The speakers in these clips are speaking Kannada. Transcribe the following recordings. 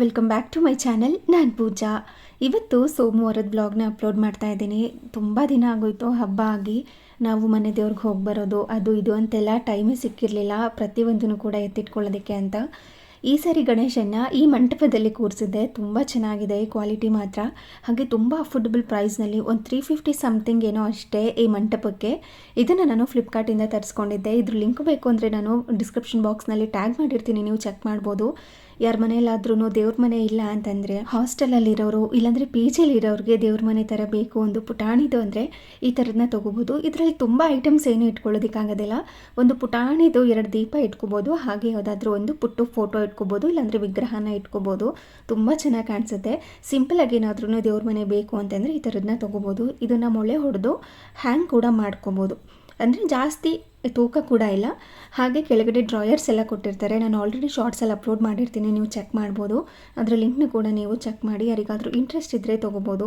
Welcome back to my channel ನಾನು ಪೂಜಾ. ಇವತ್ತು ಸೋಮವಾರದ ಬ್ಲಾಗ್ನ ಅಪ್ಲೋಡ್ ಮಾಡ್ತಾ ಇದ್ದೀನಿ. ತುಂಬ ದಿನ ಆಗೋಯ್ತು, ಹಬ್ಬ ಆಗಿ. ನಾವು ಮನೆ ದೇವ್ರಿಗೆ ಹೋಗಿ ಬರೋದು, ಅದು ಇದು ಅಂತೆಲ್ಲ ಟೈಮೇ ಸಿಕ್ಕಿರಲಿಲ್ಲ. ಪ್ರತಿಯೊಂದನ್ನು ಕೂಡ ಎತ್ತಿಟ್ಕೊಳ್ಳೋದಕ್ಕೆ ಅಂತ. ಈ ಸಾರಿ ಗಣೇಶನ್ನ ಈ ಮಂಟಪದಲ್ಲಿ ಕೂರಿಸಿದ್ದೆ. ತುಂಬ ಚೆನ್ನಾಗಿದೆ ಕ್ವಾಲಿಟಿ ಮಾತ್ರ. ಹಾಗೆ ತುಂಬ ಅಫೋರ್ಡಬಲ್ ಪ್ರೈಸ್ನಲ್ಲಿ ಒಂದು ತ್ರೀ ಫಿಫ್ಟಿ ಸಮಥಿಂಗ್ ಏನೋ ಅಷ್ಟೇ ಈ ಮಂಟಪಕ್ಕೆ. ಇದನ್ನು ನಾನು ಫ್ಲಿಪ್ಕಾರ್ಟಿಂದ ತರಿಸ್ಕೊಂಡಿದ್ದೆ. ಇದ್ರ ಲಿಂಕ್ ಬೇಕು ಅಂದರೆ ನಾನು ಡಿಸ್ಕ್ರಿಪ್ಷನ್ ಬಾಕ್ಸ್ನಲ್ಲಿ ಟ್ಯಾಗ್ ಮಾಡಿರ್ತೀನಿ. ನೀವು ಚೆಕ್ ಮಾಡ್ಬೋದು. ಯಾರ ಮನೆಯಲ್ಲಾದ್ರೂ ದೇವ್ರ ಮನೆ ಇಲ್ಲ ಅಂತಂದರೆ ಹಾಸ್ಟೆಲಲ್ಲಿರೋರು, ಇಲ್ಲಾಂದರೆ ಪಿ ಜಿಲಿರೋರಿಗೆ ದೇವ್ರ ಮನೆ ಥರ ಬೇಕು ಒಂದು ಪುಟಾಣಿದು ಅಂದರೆ ಈ ಥರದನ್ನ ತೊಗೋಬೋದು. ಇದರಲ್ಲಿ ತುಂಬ ಐಟಮ್ಸ್ ಏನು ಇಟ್ಕೊಳ್ಳೋದಕ್ಕಾಗೋದಿಲ್ಲ. ಒಂದು ಪುಟಾಣಿದು ಎರಡು ದೀಪ ಇಟ್ಕೋಬೋದು, ಹಾಗೆ ಯಾವುದಾದ್ರೂ ಒಂದು ಪುಟ್ಟು ಫೋಟೋ ಇಟ್ಕೋಬೋದು, ಇಲ್ಲಾಂದರೆ ವಿಗ್ರಹನ ಇಟ್ಕೋಬೋದು. ತುಂಬ ಚೆನ್ನಾಗಿ ಕಾಣಿಸುತ್ತೆ. ಸಿಂಪಲಾಗಿ ಏನಾದ್ರೂ ದೇವ್ರ ಮನೆ ಬೇಕು ಅಂತಂದರೆ ಈ ಥರದನ್ನ ತೊಗೋಬೋದು. ಇದನ್ನು ಮೊಳೆ ಹೊಡೆದು ಹ್ಯಾಂಗ್ ಕೂಡ ಮಾಡ್ಕೋಬೋದು. ಅಂದರೆ ಜಾಸ್ತಿ ತೂಕ ಕೂಡ ಇಲ್ಲ. ಹಾಗೆ ಕೆಳಗಡೆ ಡ್ರಾಯರ್ಸ್ ಎಲ್ಲ ಕೊಟ್ಟಿರ್ತಾರೆ. ನಾನು ಆಲ್ರೆಡಿ ಶಾರ್ಟ್ಸ್ ಎಲ್ಲ ಅಪ್ಲೋಡ್ ಮಾಡಿರ್ತೀನಿ. ನೀವು ಚೆಕ್ ಮಾಡ್ಬೋದು. ಅದರ ಲಿಂಕ್ನ ಕೂಡ ನೀವು ಚೆಕ್ ಮಾಡಿ. ಯಾರಿಗಾದರೂ ಇಂಟ್ರೆಸ್ಟ್ ಇದ್ದರೆ ತೊಗೋಬೋದು.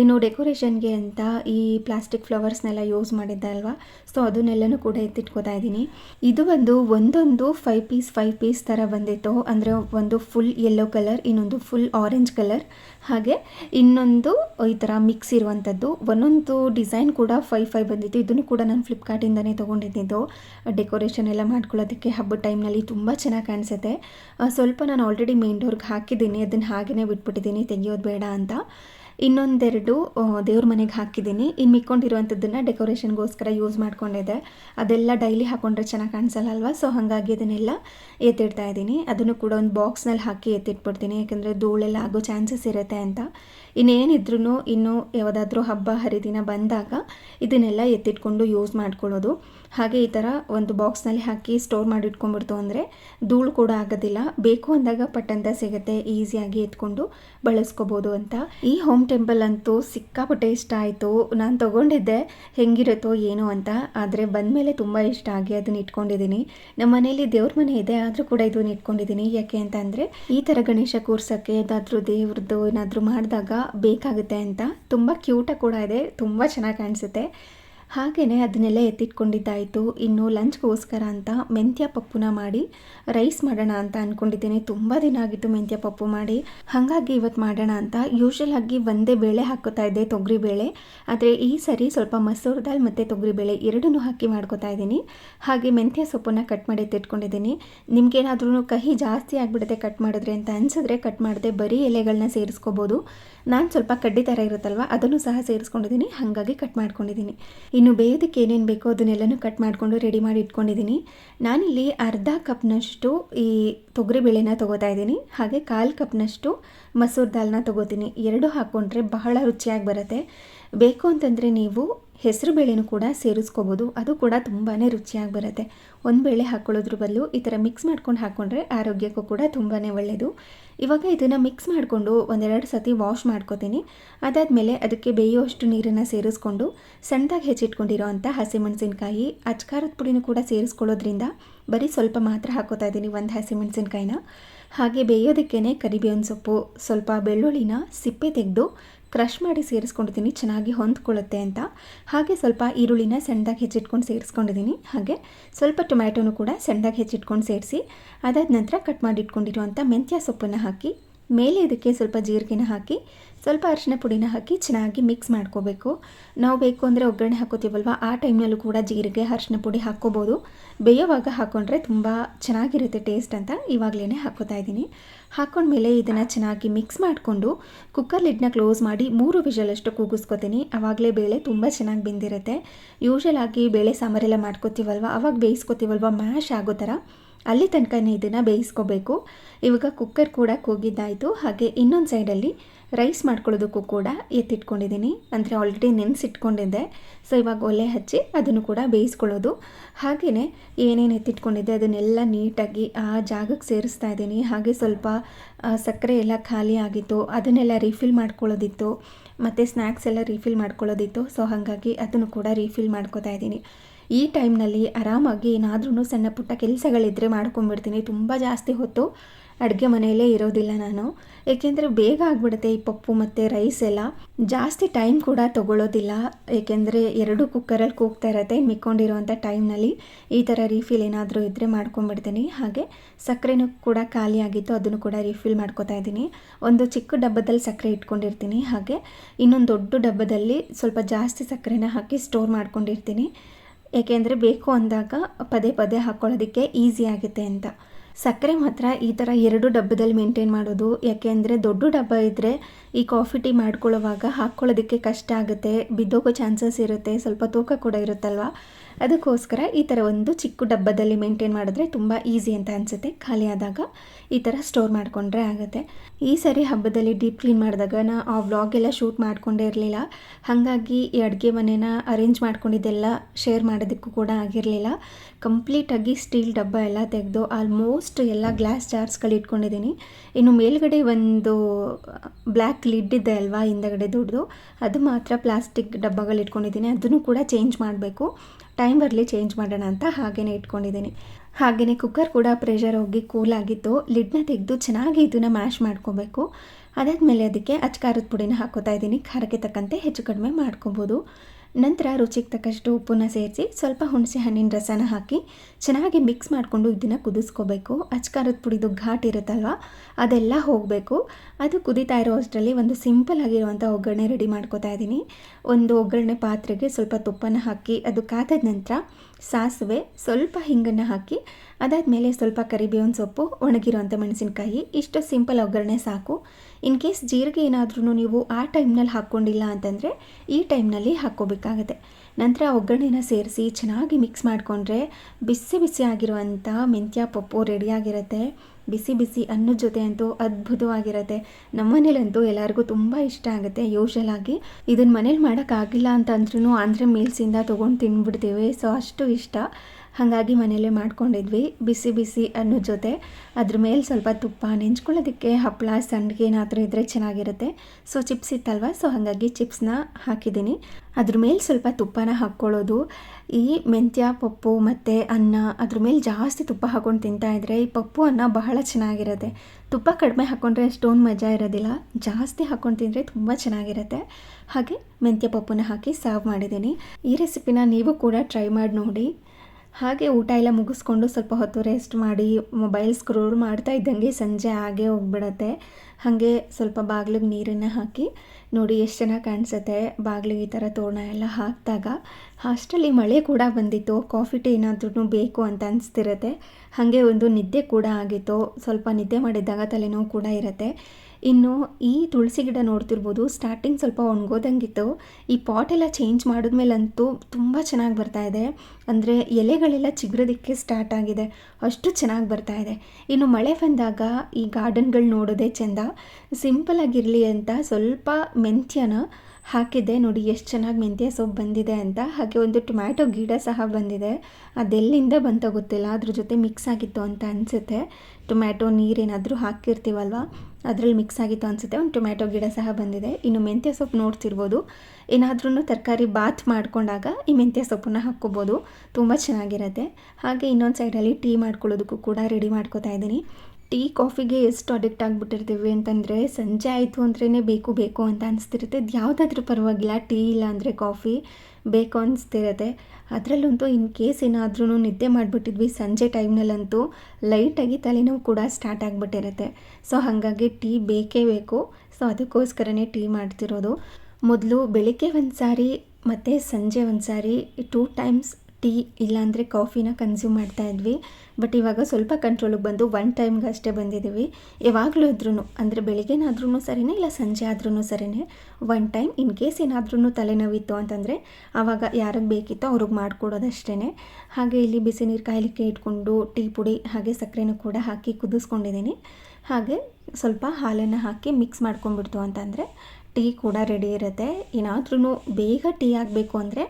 ಇನ್ನು ಡೆಕೋರೇಷನ್ಗೆ ಅಂತ ಈ ಪ್ಲಾಸ್ಟಿಕ್ ಫ್ಲವರ್ಸ್ನೆಲ್ಲ ಯೂಸ್ ಮಾಡಿದ್ದೆ ಅಲ್ವಾ ಸೊ ಅದನ್ನೆಲ್ಲನೂ ಕೂಡ ಎತ್ತಿಟ್ಕೋತಾ ಇದ್ದೀನಿ. ಇದು ಒಂದು ಒಂದೊಂದು ಫೈವ್ ಪೀಸ್ ಫೈವ್ ಪೀಸ್ ಥರ ಬಂದಿತ್ತು. ಅಂದರೆ ಒಂದು ಫುಲ್ ಯೆಲ್ಲೋ ಕಲರ್ ಇನ್ನೊಂದು ಫುಲ್ ಆರೆಂಜ್ ಕಲರ್ ಹಾಗೆ ಇನ್ನೊಂದು ಈ ಥರ ಮಿಕ್ಸ್ ಇರುವಂಥದ್ದು ಒಂದೊಂದು ಡಿಸೈನ್ ಕೂಡ ಫೈವ್ ಫೈವ್ ಬಂದಿತ್ತು. ಇದನ್ನು ಕೂಡ ನಾನು ಫ್ಲಿಪ್ಕಾರ್ಟಿಂದನೇ ತೊಗೊಂಡಿದ್ದು ಡೆಕೋರೇಷನ್ ಎಲ್ಲ ಮಾಡ್ಕೊಳ್ಳೋದಕ್ಕೆ ಹಬ್ಬದ ಟೈಮ್ನಲ್ಲಿ ತುಂಬ ಚೆನ್ನಾಗಿ ಕಾಣಿಸುತ್ತೆ. ಸ್ವಲ್ಪ ನಾನು ಆಲ್ರೆಡಿ ಮೇನ್ ಡೋರ್ಗೆ ಹಾಕಿದ್ದೀನಿ. ಅದನ್ನು ಹಾಗೆಯೇ ಬಿಟ್ಬಿಟ್ಟಿದ್ದೀನಿ. ತೆಗಿಯೋದು ಬೇಡ ಅಂತ. ಇನ್ನೊಂದೆರಡು ದೇವ್ರ ಮನೆಗೆ ಹಾಕಿದ್ದೀನಿ. ಇನ್ನು ಮಿಕ್ಕೊಂಡಿರುವಂಥದ್ದನ್ನು ಡೆಕೋರೇಷನ್ಗೋಸ್ಕರ ಯೂಸ್ ಮಾಡ್ಕೊಂಡಿದ್ದೆ. ಅದೆಲ್ಲ ಡೈಲಿ ಹಾಕೊಂಡ್ರೆ ಚೆನ್ನಾಗಿ ಕಾಣಿಸಲ್ಲ ಅಲ್ವಾ ಸೊ ಹಾಗಾಗಿ ಅದನ್ನೆಲ್ಲ ಎತ್ತಿಡ್ತಾ ಇದ್ದೀನಿ. ಅದನ್ನು ಕೂಡ ಒಂದು ಬಾಕ್ಸ್ನಲ್ಲಿ ಹಾಕಿ ಎತ್ತಿಟ್ಬಿಡ್ತೀನಿ. ಯಾಕೆಂದರೆ ಧೂಳೆಲ್ಲ ಆಗೋ ಚಾನ್ಸಸ್ ಇರುತ್ತೆ ಅಂತ. ಇನ್ನೇನಿದ್ರೂ ಇನ್ನು ಯಾವುದಾದ್ರೂ ಹಬ್ಬ ಹರಿದಿನ ಬಂದಾಗ ಇದನ್ನೆಲ್ಲ ಎತ್ತಿಟ್ಕೊಂಡು ಯೂಸ್ ಮಾಡ್ಕೊಳ್ಳೋದು. ಹಾಗೆ ಈ ಥರ ಒಂದು ಬಾಕ್ಸ್ನಲ್ಲಿ ಹಾಕಿ ಸ್ಟೋರ್ ಮಾಡಿ ಇಟ್ಕೊಂಡ್ಬಿಡ್ತು ಅಂದರೆ ಧೂಳು ಕೂಡ ಆಗೋದಿಲ್ಲ. ಬೇಕು ಅಂದಾಗ ಪಟ್ಟಂತ ಸಿಗುತ್ತೆ. ಈಸಿಯಾಗಿ ಎತ್ಕೊಂಡು ಬಳಸ್ಕೋಬೋದು ಅಂತ. ಈ ಹೋಮ್ ಟೆಂಪಲ್ ಅಂತೂ ಸಿಕ್ಕಾಪಟ್ಟೆ ಇಷ್ಟ ಆಯಿತು. ನಾನು ತೊಗೊಂಡಿದ್ದೆ. ಹೆಂಗಿರುತ್ತೋ ಏನೋ ಅಂತ. ಆದರೆ ಬಂದಮೇಲೆ ತುಂಬ ಇಷ್ಟ ಆಗಿ ಅದನ್ನ ಇಟ್ಕೊಂಡಿದ್ದೀನಿ. ನಮ್ಮ ಮನೆಯಲ್ಲಿ ದೇವ್ರ ಮನೆ ಇದೆ. ಆದರೂ ಕೂಡ ಇದನ್ನು ಇಟ್ಕೊಂಡಿದ್ದೀನಿ. ಯಾಕೆ ಅಂತ ಅಂದರೆ ಈ ಥರ ಗಣೇಶ ಕೂರ್ಸೋಕ್ಕೆ ಯಾವುದಾದ್ರೂ ದೇವ್ರದ್ದು ಏನಾದರೂ ಮಾಡಿದಾಗ ಬೇಕಾಗುತ್ತೆ ಅಂತ. ತುಂಬ ಕ್ಯೂಟಾಗಿ ಕೂಡ ಇದೆ. ತುಂಬ ಚೆನ್ನಾಗಿ ಕಾಣಿಸುತ್ತೆ. ಹಾಗೆಯೇ ಅದನ್ನೆಲ್ಲ ಎತ್ತಿಟ್ಕೊಂಡಿದ್ದಾಯಿತು. ಇನ್ನು ಲಂಚ್ಗೋಸ್ಕರ ಅಂತ ಮೆಂತ್ಯ ಪಪ್ಪುನ ಮಾಡಿ ರೈಸ್ ಮಾಡೋಣ ಅಂತ ಅಂದ್ಕೊಂಡಿದ್ದೀನಿ ತುಂಬ ದಿನ ಆಗಿತ್ತು ಮೆಂತ್ಯ ಪಪ್ಪು ಮಾಡಿ. ಹಾಗಾಗಿ ಇವತ್ತು ಮಾಡೋಣ ಅಂತ ಯೂಶಲ್ ಆಗಿ ಒಂದೇ ಬೇಳೆ ಹಾಕೋತಾ ಇದ್ದೆ ತೊಗರಿ ಬೇಳೆ. ಆದರೆ ಈ ಸರಿ ಸ್ವಲ್ಪ ಮಸೂರ್ ದಾಲ್ ಮತ್ತು ತೊಗರಿ ಬೇಳೆ ಎರಡನ್ನೂ ಹಾಕಿ ಮಾಡ್ಕೋತಾ ಇದ್ದೀನಿ. ಹಾಗೆ ಮೆಂತ್ಯ ಸೊಪ್ಪನ್ನು ಕಟ್ ಮಾಡಿ ಎತ್ತಿಟ್ಕೊಂಡಿದ್ದೀನಿ. ನಿಮ್ಗೇನಾದ್ರೂ ಕಹಿ ಜಾಸ್ತಿ ಆಗಿಬಿಡುತ್ತೆ ಕಟ್ ಮಾಡಿದ್ರೆ ಅಂತ ಅನಿಸಿದ್ರೆ ಕಟ್ ಮಾಡದೆ ಬರೀ ಎಲೆಗಳನ್ನ ಸೇರಿಸ್ಕೋಬೋದು. ನಾನು ಸ್ವಲ್ಪ ಕಡ್ಡಿ ಥರ ಇರುತ್ತಲ್ವ, ಅದನ್ನು ಸಹ ಸೇರಿಸ್ಕೊಂಡಿದ್ದೀನಿ, ಹಾಗಾಗಿ ಕಟ್ ಮಾಡ್ಕೊಂಡಿದ್ದೀನಿ. ಇನ್ನು ಬೇಯೋದಕ್ಕೆ ಏನೇನು ಬೇಕೋ ಅದನ್ನೆಲ್ಲನೂ ಕಟ್ ಮಾಡಿಕೊಂಡು ರೆಡಿ ಮಾಡಿ ಇಟ್ಕೊಂಡಿದ್ದೀನಿ. ನಾನಿಲ್ಲಿ ಅರ್ಧ ಕಪ್ನಷ್ಟು ಈ ತೊಗರಿ ಬೇಳೆನ ತೊಗೋತಾ ಇದ್ದೀನಿ, ಹಾಗೆ ಕಾಲು ಕಪ್ನಷ್ಟು ಮಸೂರ್ ದಾಲ್ನ ತೊಗೋತೀನಿ. ಎರಡು ಹಾಕ್ಕೊಂಡ್ರೆ ಬಹಳ ರುಚಿಯಾಗಿ ಬರುತ್ತೆ. ಬೇಕು ಅಂತಂದರೆ ನೀವು ಹೆಸರು ಬೇಳೆನೂ ಕೂಡ ಸೇರಿಸ್ಕೋಬೋದು. ಅದು ಕೂಡ ತುಂಬಾ ರುಚಿಯಾಗಿ ಬರುತ್ತೆ. ಒಂದು ಬೇಳೆ ಹಾಕ್ಕೊಳ್ಳೋದ್ರ ಬದಲು ಈ ಥರ ಮಿಕ್ಸ್ ಮಾಡ್ಕೊಂಡು ಹಾಕ್ಕೊಂಡ್ರೆ ಆರೋಗ್ಯಕ್ಕೂ ಕೂಡ ತುಂಬಾ ಒಳ್ಳೆಯದು ಇವಾಗ ಇದನ್ನು ಮಿಕ್ಸ್ ಮಾಡಿಕೊಂಡು ಒಂದೆರಡು ಸತಿ ವಾಶ್ ಮಾಡ್ಕೋತೀನಿ. ಅದಾದಮೇಲೆ ಅದಕ್ಕೆ ಬೇಯುವಷ್ಟು ನೀರನ್ನು ಸೇರಿಸ್ಕೊಂಡು ಸಣ್ಣದಾಗಿ ಹೆಚ್ಚಿಟ್ಕೊಂಡಿರೋ ಅಂಥ ಹಸಿಮೆಣಸಿನ್ಕಾಯಿ ಅಚ್ಕಾರದ ಪುಡಿನೂ ಕೂಡ ಸೇರಿಸ್ಕೊಳ್ಳೋದ್ರಿಂದ ಬರೀ ಸ್ವಲ್ಪ ಮಾತ್ರ ಹಾಕೋತಾ ಇದ್ದೀನಿ ಒಂದು ಹಸಿಮೆಣಸಿನ್ಕಾಯಿನ. ಹಾಗೆ ಬೇಯೋದಕ್ಕೇ ಕರಿಬೇವಿನ ಸೊಪ್ಪು, ಸ್ವಲ್ಪ ಬೆಳ್ಳುಳ್ಳಿನ ಸಿಪ್ಪೆ ತೆಗೆದು ಕ್ರಷ್ ಮಾಡಿ ಸೇರಿಸ್ಕೊಂಡಿದ್ದೀನಿ, ಚೆನ್ನಾಗಿ ಹೊಂದ್ಕೊಳ್ಳುತ್ತೆ ಅಂತ. ಹಾಗೆ ಸ್ವಲ್ಪ ಈರುಳ್ಳಿನ ಸಣ್ಣದಾಗಿ ಹೆಚ್ಚಿಟ್ಕೊಂಡು ಸೇರಿಸ್ಕೊಂಡಿದ್ದೀನಿ. ಹಾಗೆ ಸ್ವಲ್ಪ ಟೊಮ್ಯಾಟೊನು ಕೂಡ ಸಣ್ಣದಾಗಿ ಹೆಚ್ಚಿಟ್ಕೊಂಡು ಸೇರಿಸಿ ಅದಾದ ನಂತರ ಕಟ್ ಮಾಡಿಟ್ಕೊಂಡಿರುವಂಥ ಮೆಂತ್ಯ ಸೊಪ್ಪನ್ನು ಹಾಕಿ, ಮೇಲೆ ಇದಕ್ಕೆ ಸ್ವಲ್ಪ ಜೀರಿಗೆನ ಹಾಕಿ ಸ್ವಲ್ಪ ಅರಿಶಿನ ಪುಡಿನ ಹಾಕಿ ಚೆನ್ನಾಗಿ ಮಿಕ್ಸ್ ಮಾಡ್ಕೋಬೇಕು. ನಾವು ಬೇಕು ಅಂದರೆ ಒಗ್ಗರಣೆ ಹಾಕೋತೀವಲ್ವ? ಆ ಟೈಮ್ನಲ್ಲೂ ಕೂಡ ಜೀರಿಗೆ ಅರಿಶಿನ ಪುಡಿ ಹಾಕ್ಕೋಬೋದು. ಬೇಯೋವಾಗ ಹಾಕ್ಕೊಂಡ್ರೆ ತುಂಬ ಚೆನ್ನಾಗಿರುತ್ತೆ ಟೇಸ್ಟ್ ಅಂತ ಇವಾಗಲೇ ಹಾಕೋತಾ ಇದ್ದೀನಿ. ಹಾಕ್ಕೊಂಡ್ಮೇಲೆ ಇದನ್ನು ಚೆನ್ನಾಗಿ ಮಿಕ್ಸ್ ಮಾಡಿಕೊಂಡು ಕುಕ್ಕರ್ ಲಿಡ್ನ ಕ್ಲೋಸ್ ಮಾಡಿ ಮೂರು ವಿಷಲಷ್ಟು ಕೂಗಿಸ್ಕೊತೀನಿ. ಆವಾಗಲೇ ಬೇಳೆ ತುಂಬ ಚೆನ್ನಾಗಿ ಬೆಂದಿರುತ್ತೆ. ಯೂಶಲ್ ಆಗಿ ಬೇಳೆ ಸಾಂಬಾರೆಲ್ಲ ಮಾಡ್ಕೋತೀವಲ್ವ? ಅವಾಗ ಬೇಯಿಸ್ಕೊತೀವಲ್ವ? ಮ್ಯಾಶ್ ಆಗೋ ಥರ. ಅಲ್ಲಿ ತನಕನೇ ಇದನ್ನು ಬೇಯಿಸ್ಕೋಬೇಕು. ಇವಾಗ ಕುಕ್ಕರ್ ಕೂಡ ಕೂಗಿದ್ದಾಯಿತು. ಹಾಗೆ ಇನ್ನೊಂದು ಸೈಡಲ್ಲಿ ರೈಸ್ ಮಾಡ್ಕೊಳ್ಳೋದಕ್ಕೂ ಕೂಡ ಎತ್ತಿಟ್ಕೊಂಡಿದ್ದೀನಿ. ಅಂದರೆ ಆಲ್ರೆಡಿ ನೆನೆಸಿಟ್ಕೊಂಡಿದ್ದೆ. ಸೊ ಇವಾಗ ಒಲೆ ಹಚ್ಚಿ ಅದನ್ನು ಕೂಡ ಬೇಯಿಸ್ಕೊಳ್ಳೋದು. ಹಾಗೆಯೇ ಏನೇನು ಎತ್ತಿಟ್ಕೊಂಡಿದ್ದೆ ಅದನ್ನೆಲ್ಲ ನೀಟಾಗಿ ಆ ಜಾಗಕ್ಕೆ ಸೇರಿಸ್ತಾ ಇದ್ದೀನಿ. ಹಾಗೆ ಸ್ವಲ್ಪ ಸಕ್ಕರೆ ಎಲ್ಲ ಖಾಲಿ ಆಗಿತ್ತು. ಅದನ್ನೆಲ್ಲ ರೀಫಿಲ್ ಮಾಡ್ಕೊಳ್ಳೋದಿತ್ತು. ಮತ್ತು ಸ್ನ್ಯಾಕ್ಸ್ ಎಲ್ಲ ರೀಫಿಲ್ ಮಾಡ್ಕೊಳ್ಳೋದಿತ್ತು. ಸೊ ಹಾಗಾಗಿ ಅದನ್ನು ಕೂಡ ರೀಫಿಲ್ ಮಾಡ್ಕೋತಾ ಇದ್ದೀನಿ. ಈ ಟೈಮ್ನಲ್ಲಿ ಆರಾಮಾಗಿ ಏನಾದ್ರೂ ಸಣ್ಣ ಪುಟ್ಟ ಕೆಲಸಗಳಿದ್ದರೆ ಮಾಡ್ಕೊಂಬಿಡ್ತೀನಿ ತುಂಬ ಜಾಸ್ತಿ ಹೊತ್ತು. ಅಡುಗೆ ಮನೆಯಲ್ಲೇ ಇರೋದಿಲ್ಲ ನಾನು. ಏಕೆಂದರೆ ಬೇಗ ಆಗಿಬಿಡುತ್ತೆ ಈ ಪಪ್ಪು ಮತ್ತು ರೈಸ್ ಎಲ್ಲ. ಜಾಸ್ತಿ ಟೈಮ್ ಕೂಡ ತಗೊಳ್ಳೋದಿಲ್ಲ ಏಕೆಂದರೆ ಎರಡು ಕುಕ್ಕರಲ್ಲಿ ಕೂಗ್ತಾ ಇರತ್ತೆ ಮಿಕ್ಕೊಂಡಿರುವಂಥ ಟೈಮ್ನಲ್ಲಿ ಈ ಥರ ರೀಫಿಲ್ ಏನಾದರೂ ಇದ್ದರೆ ಮಾಡ್ಕೊಂಬಿಡ್ತೀನಿ ಹಾಗೆ ಸಕ್ಕರೆನೂ ಕೂಡ ಖಾಲಿಯಾಗಿತ್ತು ಅದನ್ನು ಕೂಡ ರೀಫಿಲ್ ಮಾಡ್ಕೋತಾ ಇದ್ದೀನಿ. ಒಂದು ಚಿಕ್ಕ ಡಬ್ಬದಲ್ಲಿ ಸಕ್ಕರೆ ಇಟ್ಕೊಂಡಿರ್ತೀನಿ. ಹಾಗೆ ಇನ್ನೊಂದು ದೊಡ್ಡ ಡಬ್ಬದಲ್ಲಿ ಸ್ವಲ್ಪ ಜಾಸ್ತಿ ಸಕ್ಕರೆನ ಹಾಕಿ ಸ್ಟೋರ್ ಮಾಡ್ಕೊಂಡಿರ್ತೀನಿ. ಏಕೆಂದರೆ ಬೇಕು ಅಂದಾಗ ಪದೇ ಪದೇ ಹಾಕ್ಕೊಳ್ಳೋದಕ್ಕೆ ಈಸಿ ಆಗುತ್ತೆ ಅಂತ. ಸಕ್ಕರೆ ಮಾತ್ರ ಈ ಥರ ಎರಡು ಡಬ್ಬದಲ್ಲಿ ಮೇಂಟೈನ್ ಮಾಡೋದು ಯಾಕೆಂದರೆ ದೊಡ್ಡ ಡಬ್ಬ ಇದ್ದರೆ ಈ ಕಾಫಿ ಟೀ ಮಾಡ್ಕೊಳ್ಳೋವಾಗ ಹಾಕ್ಕೊಳ್ಳೋದಕ್ಕೆ ಕಷ್ಟ ಆಗುತ್ತೆ, ಬಿದ್ದೋಗೋ ಚಾನ್ಸಸ್ ಇರುತ್ತೆ, ಸ್ವಲ್ಪ ತೂಕ ಕೂಡ ಇರುತ್ತಲ್ವ? ಅದಕ್ಕೋಸ್ಕರ ಈ ಥರ ಒಂದು ಚಿಕ್ಕ ಡಬ್ಬದಲ್ಲಿ ಮೇಂಟೈನ್ ಮಾಡಿದ್ರೆ ತುಂಬ ಈಸಿ ಅಂತ ಅನಿಸುತ್ತೆ. ಖಾಲಿ ಆದಾಗ ಈ ಥರ ಸ್ಟೋರ್ ಮಾಡಿಕೊಂಡ್ರೆ ಆಗುತ್ತೆ. ಈ ಸರಿ ಹಬ್ಬದಲ್ಲಿ ಡೀಪ್ ಕ್ಲೀನ್ ಮಾಡಿದಾಗ ನಾ ಆ ವ್ಲಾಗ್ ಎಲ್ಲ ಶೂಟ್ ಮಾಡಿಕೊಂಡೇ ಇರಲಿಲ್ಲ. ಹಾಗಾಗಿ ಈ ಅಡುಗೆ ಮನೇನ ಅರೇಂಜ್ ಮಾಡ್ಕೊಂಡಿದ್ದೆಲ್ಲ ಶೇರ್ ಮಾಡೋದಕ್ಕೂ ಕೂಡ ಆಗಿರಲಿಲ್ಲ. ಕಂಪ್ಲೀಟಾಗಿ ಸ್ಟೀಲ್ ಡಬ್ಬ ಎಲ್ಲ ತೆಗೆದು ಆಲ್ಮೋಸ್ಟ್ ಎಲ್ಲ ಗ್ಲಾಸ್ ಜಾರ್ಸ್ಗಳು ಇಟ್ಕೊಂಡಿದ್ದೀನಿ ಇನ್ನು ಮೇಲ್ಗಡೆ ಒಂದು ಬ್ಲ್ಯಾಕ್ ಲಿಡ್ ಇದೆ ಅಲ್ವಾ ಹಿಂದಗಡೆ ದುಡ್ದು, ಅದು ಮಾತ್ರ ಪ್ಲಾಸ್ಟಿಕ್ ಡಬ್ಬಗಳು ಇಟ್ಕೊಂಡಿದ್ದೀನಿ, ಅದನ್ನು ಕೂಡ ಚೇಂಜ್ ಮಾಡಬೇಕು. ಟೈಮ್ ಬರಲಿ ಚೇಂಜ್ ಮಾಡೋಣ ಅಂತ ಹಾಗೆಯೇ ಇಟ್ಕೊಂಡಿದ್ದೀನಿ. ಹಾಗೆಯೇ ಕುಕ್ಕರ್ ಕೂಡ ಪ್ರೆಷರ್ ಹೋಗಿ ಕೂಲ್ ಆಗಿತ್ತು. ಲಿಡ್ನ ತೆಗೆದು ಚೆನ್ನಾಗಿ ಇದನ್ನು ಮ್ಯಾಶ್ ಮಾಡ್ಕೋಬೇಕು. ಅದಾದಮೇಲೆ ಅದಕ್ಕೆ ಅಚ್ಕಾರದ ಪುಡಿನ ಹಾಕೋತಾ ಇದ್ದೀನಿ. ಖಾರಕ್ಕೆ ತಕ್ಕಂತೆ ಹೆಚ್ಚು ಕಡಿಮೆ ಮಾಡ್ಕೊಬೋದು. ನಂತರ ರುಚಿಗೆ ತಕ್ಕಷ್ಟು ಉಪ್ಪನ್ನ ಸೇರಿಸಿ ಸ್ವಲ್ಪ ಹುಣಸೆ ಹಣ್ಣಿನ ರಸನ ಹಾಕಿ ಚೆನ್ನಾಗಿ ಮಿಕ್ಸ್ ಮಾಡಿಕೊಂಡು ಇದನ್ನು ಕುದಿಸ್ಕೋಬೇಕು. ಅಚ್ಕಾರದ ಪುಡಿದು ಘಾಟ್ ಇರುತ್ತಲ್ವ, ಅದೆಲ್ಲ ಹೋಗಬೇಕು. ಅದು ಕುದೀತಾ ಇರೋ ಅಷ್ಟರಲ್ಲಿ ಒಂದು ಸಿಂಪಲ್ ಆಗಿರುವಂಥ ಒಗ್ಗರಣೆ ರೆಡಿ ಮಾಡ್ಕೋತಾ ಇದ್ದೀನಿ. ಒಂದು ಒಗ್ಗರಣೆ ಪಾತ್ರೆಗೆ ಸ್ವಲ್ಪ ತುಪ್ಪನ ಹಾಕಿ ಅದು ಕಾದ ನಂತರ ಸಾಸಿವೆ ಸ್ವಲ್ಪ ಹಿಂಗನ್ನು ಹಾಕಿ, ಅದಾದಮೇಲೆ ಸ್ವಲ್ಪ ಕರಿಬೇವಿನ ಸೊಪ್ಪು ಒಣಗಿರುವಂಥ ಮೆಣಸಿನ್ಕಾಯಿ, ಇಷ್ಟು ಸಿಂಪಲ್ ಒಗ್ಗರಣೆ ಸಾಕು. ಇನ್ ಕೇಸ್ ಜೀರಿಗೆ ಏನಾದ್ರೂ ನೀವು ಆ ಟೈಮ್ನಲ್ಲಿ ಹಾಕ್ಕೊಂಡಿಲ್ಲ ಅಂತಂದರೆ, ಈ ಟೈಮ್ನಲ್ಲಿ ಹಾಕ್ಕೋಬೇಕಾಗತ್ತೆ. ನಂತರ ಒಗ್ಗರಣೆನ ಸೇರಿಸಿ ಚೆನ್ನಾಗಿ ಮಿಕ್ಸ್ ಮಾಡಿಕೊಂಡ್ರೆ ಬಿಸಿ ಬಿಸಿ ಆಗಿರುವಂಥ ಮೆಂತ್ಯ ಪಪ್ಪು ರೆಡಿಯಾಗಿರುತ್ತೆ ಬಿಸಿ ಬಿಸಿ ಅನ್ನದ ಜೊತೆ ಅಂತೂ ಅದ್ಭುತವಾಗಿರುತ್ತೆ ನಮ್ಮನೇಲಂತೂ ಎಲ್ಲರಿಗೂ ತುಂಬ ಇಷ್ಟ ಆಗುತ್ತೆ ಯೂಶಲ್ ಆಗಿ. ಇದನ್ನು ಮನೇಲಿ ಮಾಡೋಕ್ಕಾಗಿಲ್ಲ ಅಂತಂದ್ರೂ ಆಂಧ್ರ ಮೀಲ್ಸಿಂದ ತೊಗೊಂಡು ತಿಂದ್ಬಿಡ್ತೀವಿ ಸೊ ಅಷ್ಟು ಇಷ್ಟ. ಹಾಗಾಗಿ ಮನೆಯಲ್ಲೇ ಮಾಡ್ಕೊಂಡಿದ್ವಿ. ಬಿಸಿ ಬಿಸಿ ಅನ್ನೋ ಜೊತೆ. ಅದ್ರ ಮೇಲೆ ಸ್ವಲ್ಪ ತುಪ್ಪ ನೆಂಚ್ಕೊಳ್ಳೋದಕ್ಕೆ ಹಪ್ಪಳ ಸಂಡಿಗೆ ಏನಾದರೂ ಇದ್ದರೆ ಚೆನ್ನಾಗಿರುತ್ತೆ. So chips ಇತ್ತಲ್ವ? ಸೊ ಹಾಗಾಗಿ ಚಿಪ್ಸ್ನ ಹಾಕಿದ್ದೀನಿ. ಅದ್ರ ಮೇಲೆ ಸ್ವಲ್ಪ ತುಪ್ಪನ ಹಾಕ್ಕೊಳ್ಳೋದು. ಈ ಮೆಂತ್ಯ, ಪಪ್ಪು ಮತ್ತು ಅನ್ನ ಅದ್ರ ಮೇಲೆ ಜಾಸ್ತಿ ತುಪ್ಪ ಹಾಕ್ಕೊಂಡು ತಿಂತಾಯಿದ್ರೆ ಈ ಪಪ್ಪು, ಅನ್ನ ಬಹಳ ಚೆನ್ನಾಗಿರುತ್ತೆ. ತುಪ್ಪ ಕಡಿಮೆ ಹಾಕ್ಕೊಂಡ್ರೆ ಅಷ್ಟೊಂದು ಮಜಾ ಇರೋದಿಲ್ಲ. ಜಾಸ್ತಿ ಹಾಕ್ಕೊಂಡು ತಿಂದರೆ ತುಂಬ ಚೆನ್ನಾಗಿರುತ್ತೆ. ಹಾಗೆ ಮೆಂತ್ಯ, ಪಪ್ಪುನ ಹಾಕಿ ಸರ್ವ್ ಮಾಡಿದ್ದೀನಿ. ಈ ರೆಸಿಪಿನ ನೀವು ಕೂಡ ಟ್ರೈ ಮಾಡಿ ನೋಡಿ. ಹಾಗೆ ಊಟ ಎಲ್ಲ ಮುಗಿಸ್ಕೊಂಡು ಸ್ವಲ್ಪ ಹೊತ್ತು ರೆಸ್ಟ್ ಮಾಡಿ ಮೊಬೈಲ್ ಸ್ಕ್ರೋಲ್ ಮಾಡ್ತಾ ಇದ್ದಂಗೆ ಸಂಜೆ ಆಗೇ ಹೋಗ್ಬಿಡತ್ತೆ. ಹಾಗೆ ಸ್ವಲ್ಪ ಬಾಗಿಲಿಗೆ ನೀರನ್ನು ಹಾಕಿ ನೋಡಿ ಎಷ್ಟು ಚೆನ್ನಾಗಿ ಕಾಣಿಸುತ್ತೆ. ಬಾಗಿಲಿಗೆ ಈ ಥರ ತೋರಣ ಎಲ್ಲ ಹಾಕಿದಾಗ ಅಷ್ಟರಲ್ಲಿ ಮಳೆ ಕೂಡ ಬಂದಿತ್ತು. ಕಾಫಿ ಟೀ ಏನಾದ್ರೂ ಬೇಕು ಅಂತ ಅನಿಸ್ತಿರತ್ತೆ. ಹಾಗೆ ಒಂದು ನಿದ್ದೆ ಕೂಡ ಆಗಿತ್ತು. ಸ್ವಲ್ಪ ನಿದ್ದೆ ಮಾಡಿದ್ದಾಗ ತಲೆನೋವು ಕೂಡ ಇರುತ್ತೆ. ಇನ್ನು ಈ ತುಳಸಿ ಗಿಡ ನೋಡ್ತಿರ್ಬೋದು ಸ್ಟಾರ್ಟಿಂಗ್ ಸ್ವಲ್ಪ ಒಣಗೋದಂಗಿತ್ತು. ಈ ಪಾಟ್ ಎಲ್ಲ ಚೇಂಜ್ ಮಾಡಿದ್ಮೇಲಂತೂ ತುಂಬ ಚೆನ್ನಾಗಿ ಬರ್ತಾ ಇದೆ. ಅಂದರೆ ಎಲೆಗಳೆಲ್ಲ ಚಿಗುರೋದಕ್ಕೆ ಸ್ಟಾರ್ಟ್ ಆಗಿದೆ. ಅಷ್ಟು ಚೆನ್ನಾಗಿ ಬರ್ತಾ ಇದೆ. ಇನ್ನು ಮಳೆ ಬಂದಾಗ ಈ ಗಾರ್ಡನ್ಗಳು ನೋಡೋದೇ ಚೆಂದ. ಸಿಂಪಲ್ ಆಗಿರಲಿ ಅಂತ ಸ್ವಲ್ಪ ಮೆಂತ್ಯನ ಹಾಕಿದ್ದೆ ನೋಡಿ, ಎಷ್ಟು ಚೆನ್ನಾಗಿ ಮೆಂತ್ಯ ಸೊಪ್ಪು ಬಂದಿದೆ ಅಂತ. ಹಾಗೆ ಒಂದು ಟೊಮ್ಯಾಟೊ ಗಿಡ ಸಹ ಬಂದಿದೆ. ಅದೆಲ್ಲಿಂದ ಬಂತ ಗೊತ್ತಿಲ್ಲ, ಅದ್ರ ಜೊತೆ ಮಿಕ್ಸ್ ಆಗಿತ್ತು ಅಂತ ಅನಿಸುತ್ತೆ. ಟೊಮ್ಯಾಟೊ ನೀರೇನಾದರೂ ಹಾಕಿರ್ತೀವಲ್ವ? ಅದರಲ್ಲಿ ಮಿಕ್ಸ್ ಆಗಿತ್ತು ಅನಿಸುತ್ತೆ. ಒಂದು ಟೊಮ್ಯಾಟೊ ಗಿಡ ಸಹ ಬಂದಿದೆ. ಇನ್ನು ಮೆಂತ್ಯ ಸೊಪ್ಪು ನೋಡ್ತಿರ್ಬೋದು ಏನಾದ್ರೂ ತರಕಾರಿ ಬಾತ್ ಮಾಡ್ಕೊಂಡಾಗ ಈ ಮೆಂತ್ಯ ಸೊಪ್ಪನ್ನ ಹಾಕ್ಕೋಬೋದು. ತುಂಬ ಚೆನ್ನಾಗಿರುತ್ತೆ. ಹಾಗೆ ಇನ್ನೊಂದು ಸೈಡಲ್ಲಿ ಟೀ ಮಾಡ್ಕೊಳ್ಳೋದಕ್ಕೂ ಕೂಡ ರೆಡಿ ಮಾಡ್ಕೋತಾ ಇದ್ದೀನಿ. ಟೀ ಕಾಫಿಗೆ ಎಷ್ಟು ಅಡಿಕ್ಟ್ ಆಗಿಬಿಟ್ಟಿರ್ತೀವಿ ಅಂತಂದರೆ ಸಂಜೆ ಆಯಿತು ಅಂದ್ರೇ ಬೇಕು ಬೇಕು ಅಂತ ಅನಿಸ್ತಿರುತ್ತೆ. ಯಾವುದಾದ್ರೂ ಪರವಾಗಿಲ್ಲ, ಟೀ ಇಲ್ಲ ಅಂದರೆ ಕಾಫಿ ಬೇಕು ಅನಿಸ್ತಿರತ್ತೆ. ಅದರಲ್ಲಂತೂ ಇನ್ ಕೇಸ್ ಏನಾದ್ರೂ ನಿದ್ದೆ ಮಾಡಿಬಿಟ್ಟಿದ್ವಿ ಸಂಜೆ ಟೈಮ್ನಲ್ಲಂತೂ ಲೈಟಾಗಿ ತಲೆನೋವು ಕೂಡ ಸ್ಟಾರ್ಟ್ ಆಗಿಬಿಟ್ಟಿರುತ್ತೆ. ಸೊ ಹಾಗಾಗಿ ಟೀ ಬೇಕೇ ಬೇಕು. ಸೊ ಅದಕ್ಕೋಸ್ಕರನೇ ಟೀ ಮಾಡ್ತಿರೋದು. ಮೊದಲು ಬೆಳಿಗ್ಗೆ ಒಂದು ಸಾರಿ ಮತ್ತು ಸಂಜೆ ಒಂದು ಸಾರಿ ಟೂ ಟೈಮ್ಸ್ ಟೀ ಇಲ್ಲಾಂದರೆ ಕಾಫಿನ ಕನ್ಸ್ಯೂಮ್ ಮಾಡ್ತಾ ಇದ್ವಿ. ಬಟ್ ಇವಾಗ ಸ್ವಲ್ಪ ಕಂಟ್ರೋಲಿಗೆ ಬಂದು ಒನ್ ಟೈಮ್ಗೆ ಅಷ್ಟೇ ಬಂದಿದ್ದೀವಿ ಯಾವಾಗಲೂ ಇದ್ರೂ ಅಂದರೆ ಬೆಳಿಗ್ಗೆನಾದ್ರೂ ಸರಿನೇ ಇಲ್ಲ, ಸಂಜೆ ಆದ್ರೂ ಸರಿನೇ. ಒನ್ ಟೈಮ್ ಇನ್ ಕೇಸ್ ಏನಾದ್ರೂ ತಲೆನೋವಿತ್ತು ಅಂತಂದರೆ ಆವಾಗ ಯಾರಿಗೆ ಬೇಕಿತ್ತೋ ಅವ್ರಿಗೆ ಮಾಡಿಕೊಡೋದಷ್ಟೇ ಹಾಗೆ ಇಲ್ಲಿ ಬಿಸಿ ನೀರು ಕಾಯಲಿಕ್ಕೆ ಇಟ್ಕೊಂಡು ಟೀ ಪುಡಿ ಹಾಗೆ ಸಕ್ಕರೆನೂ ಕೂಡ ಹಾಕಿ ಕುದಿಸ್ಕೊಂಡಿದ್ದೀನಿ ಹಾಗೆ ಸ್ವಲ್ಪ ಹಾಲನ್ನು ಹಾಕಿ ಮಿಕ್ಸ್ ಮಾಡ್ಕೊಂಡ್ಬಿಡ್ತು ಅಂತಂದರೆ ಟೀ ಕೂಡ ರೆಡಿ ಇರುತ್ತೆ. ಏನಾದ್ರೂ ಬೇಗ ಟೀ ಆಗಬೇಕು ಅಂದರೆ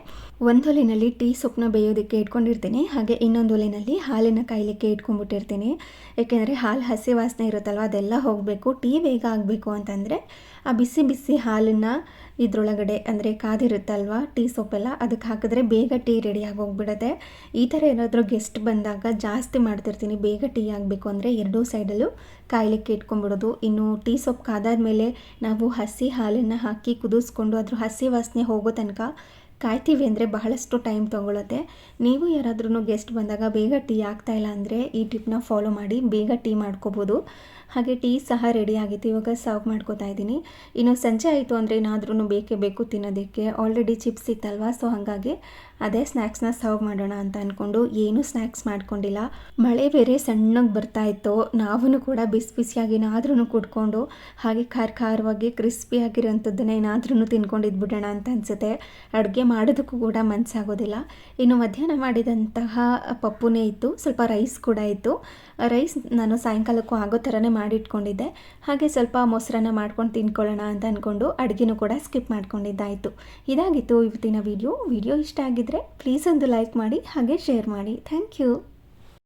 ಒಂದು ಟೀ ಸೊಪ್ಪನ್ನ ಬೇಯೋದಕ್ಕೆ ಇಟ್ಕೊಂಡಿರ್ತೀನಿ. ಹಾಗೆ ಇನ್ನೊಂದು ಒಲೆಯಲ್ಲಿ ಹಾಲಿನ ಕಾಯಲಿಕ್ಕೆ ಇಟ್ಕೊಂಡ್ಬಿಟ್ಟಿರ್ತೀನಿ. ಏಕೆಂದರೆ ಹಾಲು ಹಸಿ ವಾಸನೆ ಇರುತ್ತಲ್ವ, ಅದೆಲ್ಲ ಹೋಗಬೇಕು. ಟೀ ಬೇಗ ಆಗಬೇಕು ಅಂತಂದರೆ ಆ ಬಿಸಿ ಬಿಸಿ ಹಾಲನ್ನು ಇದರೊಳಗಡೆ ಅಂದರೆ ಕಾದಿರುತ್ತಲ್ವ, ಟೀ ಸೊಪ್ಪೆಲ್ಲ, ಅದಕ್ಕೆ ಹಾಕಿದ್ರೆ ಬೇಗ ಟೀ ರೆಡಿಯಾಗಿ ಹೋಗ್ಬಿಡುತ್ತೆ. ಈ ಥರ ಏನಾದರೂ ಗೆಸ್ಟ್ ಬಂದಾಗ ಜಾಸ್ತಿ ಮಾಡ್ತಿರ್ತೀನಿ. ಬೇಗ ಟೀ ಆಗಬೇಕು ಅಂದರೆ ಎರಡೂ ಸೈಡಲ್ಲೂ ಕಾಯಿಲಿಕ್ಕೆ ಇಟ್ಕೊಂಡ್ಬಿಡೋದು. ಇನ್ನು ಟೀ ಸೊಪ್ಪು ಕಾದಾದ್ಮೇಲೆ ನಾವು ಹಸಿ ಹಾಲನ್ನು ಹಾಕಿ ಕುದಿಸ್ಕೊಂಡು ಅದ್ರ ಹಸಿ ವಾಸನೆ ಹೋಗೋ ತನಕ ಕಾಯ್ತೀವಿ ಅಂದರೆ ಬಹಳಷ್ಟು ಟೈಮ್ ತೊಗೊಳುತ್ತೆ. ನೀವು ಯಾರಾದ್ರೂ ಗೆಸ್ಟ್ ಬಂದಾಗ ಬೇಗ ಟೀ ಆಗ್ತಾ ಇಲ್ಲ ಅಂದರೆ ಈ ಟಿಪ್ನ ಫಾಲೋ ಮಾಡಿ ಬೇಗ ಟೀ ಮಾಡ್ಕೋಬೋದು. ಹಾಗೆ ಟೀ ಸಹ ರೆಡಿ ಆಗಿತ್ತು, ಇವಾಗ ಸರ್ವ್ ಮಾಡ್ಕೋತಾ ಇದ್ದೀನಿ. ಇನ್ನು ಸಂಜೆ ಆಯಿತು ಅಂದರೆ ಏನಾದ್ರೂ ಬೇಕೇ ಬೇಕು ತಿನ್ನೋದಕ್ಕೆ. ಆಲ್ರೆಡಿ ಚಿಪ್ಸ್ ಇತ್ತಲ್ವ ಸೊ ಹಾಗಾಗಿ ಅದೇ ಸ್ನ್ಯಾಕ್ಸ್ನ ಸರ್ವ್ ಮಾಡೋಣ ಅಂತ ಅಂದ್ಕೊಂಡು ಏನೂ ಸ್ನ್ಯಾಕ್ಸ್ ಮಾಡ್ಕೊಂಡಿಲ್ಲ. ಮಳೆ ಬೇರೆ ಸಣ್ಣಗೆ ಬರ್ತಾ ಇತ್ತು. ನಾವೂ ಕೂಡ ಬಿಸಿ ಬಿಸಿಯಾಗಿ ಏನಾದ್ರೂ ಕುಡ್ಕೊಂಡು ಹಾಗೆ ಖಾರ ಖಾರವಾಗಿ ಕ್ರಿಸ್ಪಿ ಆಗಿರೋಂಥದ್ದನ್ನ ಏನಾದ್ರೂ ತಿನ್ಕೊಂಡಿದ್ಬಿಡೋಣ ಅಂತ ಅನಿಸುತ್ತೆ. ಅಡುಗೆ ಮಾಡೋದಕ್ಕೂ ಕೂಡ ಮನಸ್ಸಾಗೋದಿಲ್ಲ ಇನ್ನು ಮಧ್ಯಾಹ್ನ ಮಾಡಿದಂತಹ ಪಪ್ಪುನೇ ಇತ್ತು. ಸ್ವಲ್ಪ ರೈಸ್ ಕೂಡ ಇತ್ತು. ರೈಸ್ ನಾನು ಸಾಯಂಕಾಲಕ್ಕೂ ಆಗೋ ಥರನೇ ಮಾಡಿಟ್ಕೊಂಡಿದ್ದೆ. ಹಾಗೆ ಸ್ವಲ್ಪ ಮೊಸರನ್ನ ಮಾಡ್ಕೊಂಡು ತಿನ್ಕೊಳ್ಳೋಣ ಅಂತ ಅಂದ್ಕೊಂಡು ಅಡುಗೆನೂ ಕೂಡ ಸ್ಕಿಪ್ ಮಾಡ್ಕೊಂಡಿದ್ದಾಯಿತು. ಇದಾಗಿತ್ತು ಇವತ್ತಿನ ವಿಡಿಯೋ ವಿಡಿಯೋ ಇಷ್ಟ ಆಗಿದ್ದರೆ ಪ್ಲೀಸ್ ಒಂದು ಲೈಕ್ ಮಾಡಿ ಹಾಗೆ ಶೇರ್ ಮಾಡಿ. Thank you